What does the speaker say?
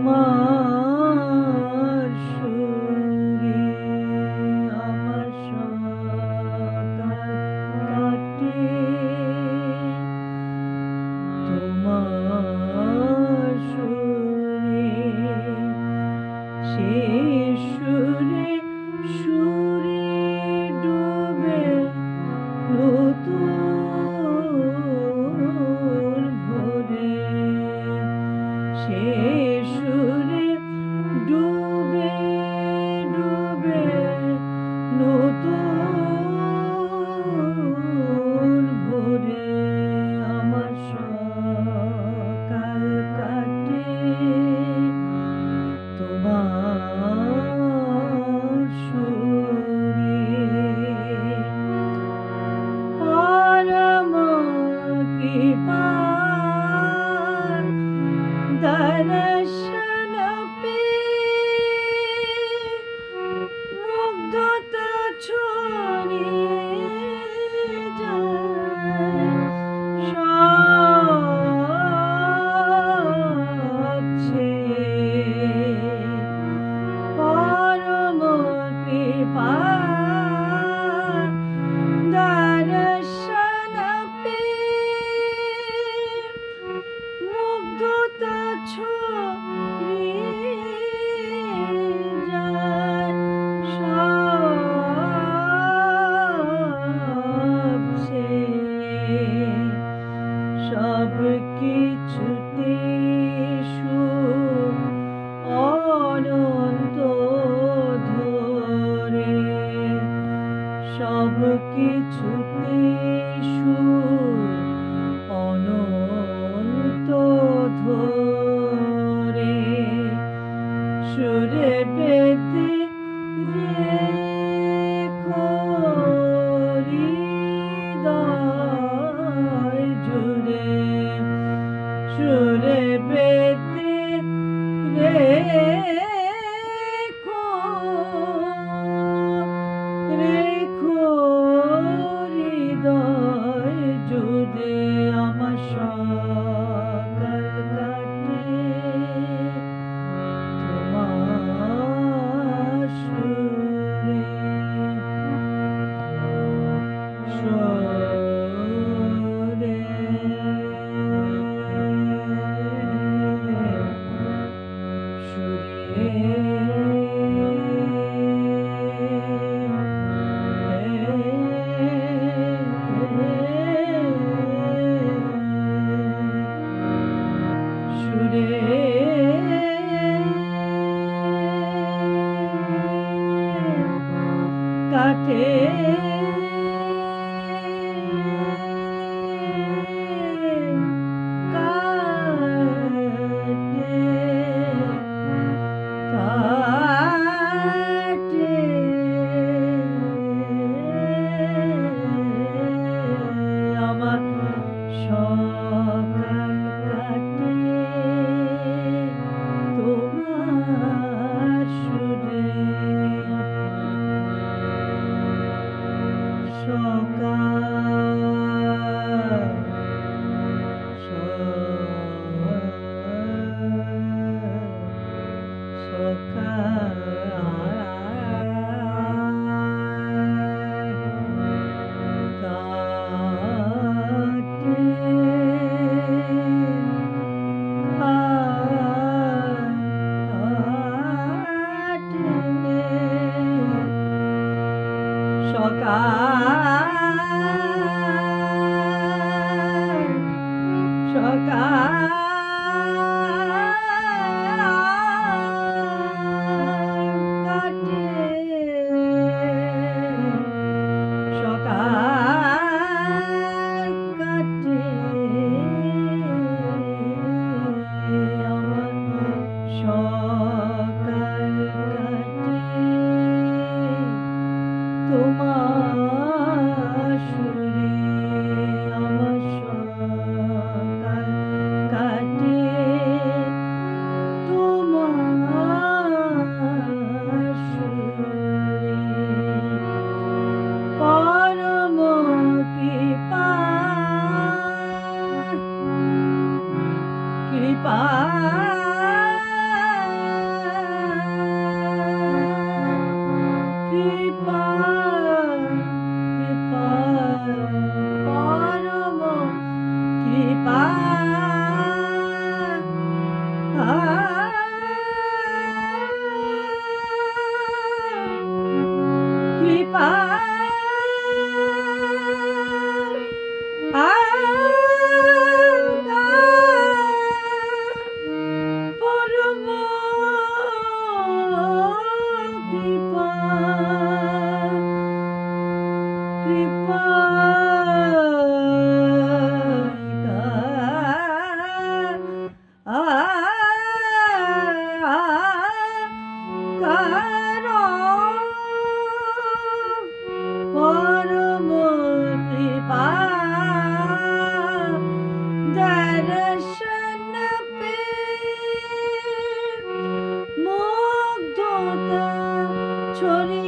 তোমার সুরে আমার সকাল কাটে। তোমার সুরে সে সুরে সুর সুরে পেতে রে কাল Ah. ছড়িয়ে